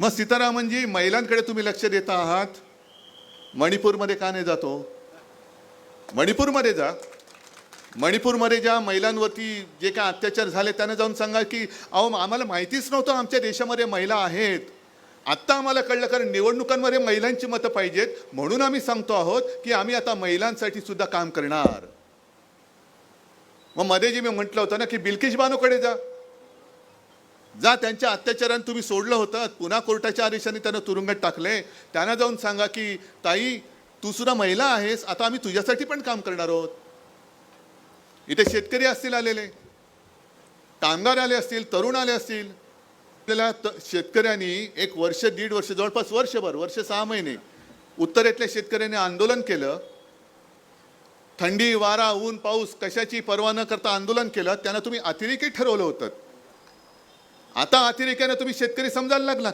मग सीतारामनजी महिलांकडे तुम्ही लक्ष देता आहात? मणिपूरमध्ये का नाही जातो? मणिपूरमध्ये जा. मणिपूरमध्ये ज्या महिलांवरती जे काय अत्याचार झाले त्यांना जाऊन सांगा की अहो आम्हाला माहितीच नव्हतं आमच्या देशामध्ये महिला आहेत. आत्ता आम्हाला कळलं कारण निवडणुकांमध्ये महिलांची मतं पाहिजेत. म्हणून आम्ही सांगतो आहोत की आम्ही आता महिलांसाठी सुद्धा काम करणार. मग मध्ये जे मी म्हटलं होतं ना की बिल्किश बानूकडे जा. जा त्यांच्या अत्याचारानं तुम्ही सोडलं होतं. पुन्हा कोर्टाच्या आदेशाने त्यांना तुरुंगात टाकले. त्यांना जाऊन सांगा की ताई तू सुद्धा महिला आहेस. आता आम्ही तुझ्यासाठी पण काम करणार आहोत. इथे शेतकरी असतील आलेले. कामगार आले असतील तरुण आले असतील. आपल्याला शेतकऱ्यांनी एक वर्ष दीड वर्ष जवळपास वर्षभर वर्ष सहा महिने उत्तरेतल्या शेतकऱ्यांनी आंदोलन केलं. थंडी वारा ऊन पाऊस कशाची पर्वा न करता आंदोलन केलं. त्यांना तुम्ही अतिरेकी ठरवलं होतं. आता अतिरेक्यानं तुम्ही शेतकरी समजायला लागलात.